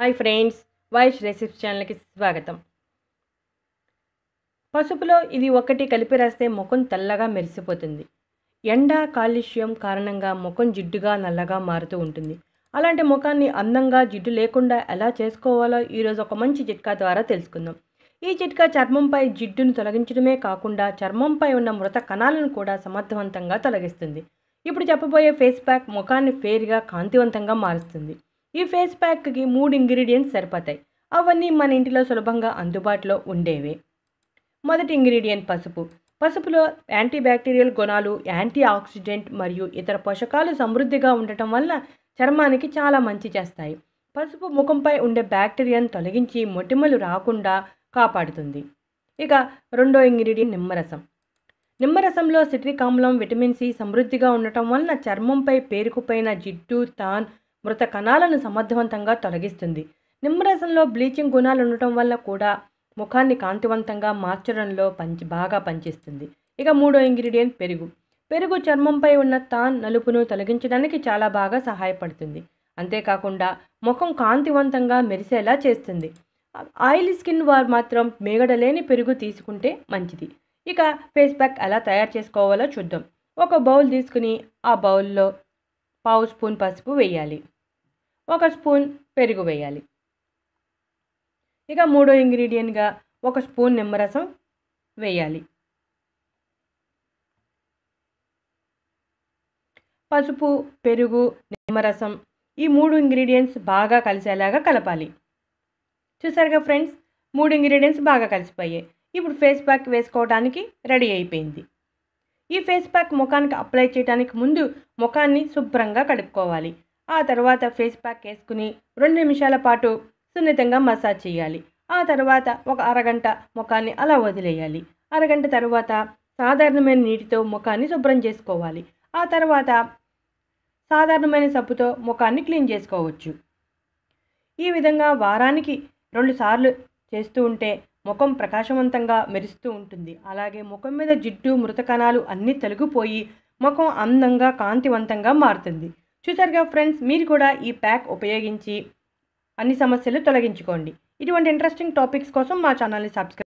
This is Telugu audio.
హాయ్ ఫ్రెండ్స్ వాయిస్ రెసిప్స్ ఛానల్కి స్వాగతం. పసుపులో ఇది ఒకటి కలిపి రాస్తే ముఖం తెల్లగా మెరిసిపోతుంది. ఎండ కాలుష్యం కారణంగా ముఖం జిడ్డుగా నల్లగా మారుతూ ఉంటుంది. అలాంటి ముఖాన్ని అందంగా జిడ్డు లేకుండా ఎలా చేసుకోవాలో ఈరోజు ఒక మంచి చిట్కా ద్వారా తెలుసుకుందాం. ఈ చిట్కా చర్మంపై జిడ్డును తొలగించడమే కాకుండా చర్మంపై ఉన్న మృత కణాలను కూడా సమర్థవంతంగా తొలగిస్తుంది. ఇప్పుడు చెప్పబోయే ఫేస్ ప్యాక్ ముఖాన్ని ఫేర్గా కాంతివంతంగా మారుస్తుంది. ఈ ఫేస్ ప్యాక్కి మూడు ఇంగ్రీడియంట్స్ సరిపోతాయి. అవన్నీ మన ఇంటిలో సులభంగా అందుబాటులో ఉండేవే. మొదటి ఇంగ్రీడియంట్ పసుపు. పసుపులో యాంటీ బ్యాక్టీరియల్ గుణాలు యాంటీ ఆక్సిడెంట్ మరియు ఇతర పోషకాలు సమృద్ధిగా ఉండటం వల్ల చర్మానికి చాలా మంచి చేస్తాయి. పసుపు ముఖంపై ఉండే బ్యాక్టీరియాను తొలగించి మొటిమలు రాకుండా కాపాడుతుంది. ఇక రెండో ఇంగ్రీడియంట్ నిమ్మరసం. నిమ్మరసంలో సిట్రిక్ ఆమ్లం విటమిన్ సి సమృద్ధిగా ఉండటం వలన చర్మంపై పేరుకుపోయిన జిడ్డు తాన్ మృత కణాలను సమర్థవంతంగా తొలగిస్తుంది. నిమ్మరసంలో బ్లీచింగ్ గుణాలు ఉండటం వల్ల కూడా ముఖాన్ని కాంతివంతంగా మార్చడంలో పంచి బాగా పనిచేస్తుంది. ఇక మూడో ఇంగ్రీడియంట్ పెరుగు. పెరుగు చర్మంపై ఉన్న తాన్ నలుపును తొలగించడానికి చాలా బాగా సహాయపడుతుంది. అంతేకాకుండా ముఖం కాంతివంతంగా మెరిసేలా చేస్తుంది. ఆయిల్ స్కిన్ వారు మాత్రం మేగడలేని పెరుగు తీసుకుంటే మంచిది. ఇక ఫేస్ ప్యాక్ ఎలా తయారు చేసుకోవాలో చూద్దాం. ఒక బౌల్ తీసుకుని ఆ బౌల్లో పావు స్పూన్ పసుపు వేయాలి. ఒక స్పూన్ పెరుగు వేయాలి. ఇక మూడో ఇంగ్రీడియంట్గా ఒక స్పూన్ నిమ్మరసం వేయాలి. పసుపు పెరుగు నిమ్మరసం ఈ మూడు ఇంగ్రీడియంట్స్ బాగా కలిసేలాగా కలపాలి. చూసారుగా ఫ్రెండ్స్? మూడు ఇంగ్రీడియంట్స్ బాగా కలిసిపోయాయి. ఇప్పుడు ఫేస్ ప్యాక్ వేసుకోవడానికి రెడీ అయిపోయింది. ఈ ఫేస్ ప్యాక్ ముఖానికి అప్లై చేయడానికి ముందు ముఖాన్ని శుభ్రంగా కడుక్కోవాలి. ఆ తర్వాత ఫేస్ ప్యాక్ వేసుకుని రెండు నిమిషాల పాటు సున్నితంగా మసాజ్ చేయాలి. ఆ తర్వాత ఒక అరగంట ముఖాన్ని అలా వదిలేయాలి. అరగంట తర్వాత సాధారణమైన నీటితో ముఖాన్ని శుభ్రం చేసుకోవాలి. ఆ తర్వాత సాధారణమైన సబ్బుతో ముఖాన్ని క్లీన్ చేసుకోవచ్చు. ఈ విధంగా వారానికి రెండు సార్లు చేస్తూ ఉంటే ముఖం ప్రకాశవంతంగా మెరుస్తూ ఉంటుంది. అలాగే ముఖం మీద జిడ్డు మృత కణాలు అన్నీ తొలగిపోయి ముఖం అందంగా కాంతివంతంగా మారుతుంది. చూసారుగా ఫ్రెండ్స్ మీరు కూడా ఈ ప్యాక్ ఉపయోగించి అన్ని సమస్యలు తొలగించుకోండి. ఇటువంటి ఇంట్రెస్టింగ్ టాపిక్స్ కోసం మా ఛానల్ని సబ్స్క్రైబ్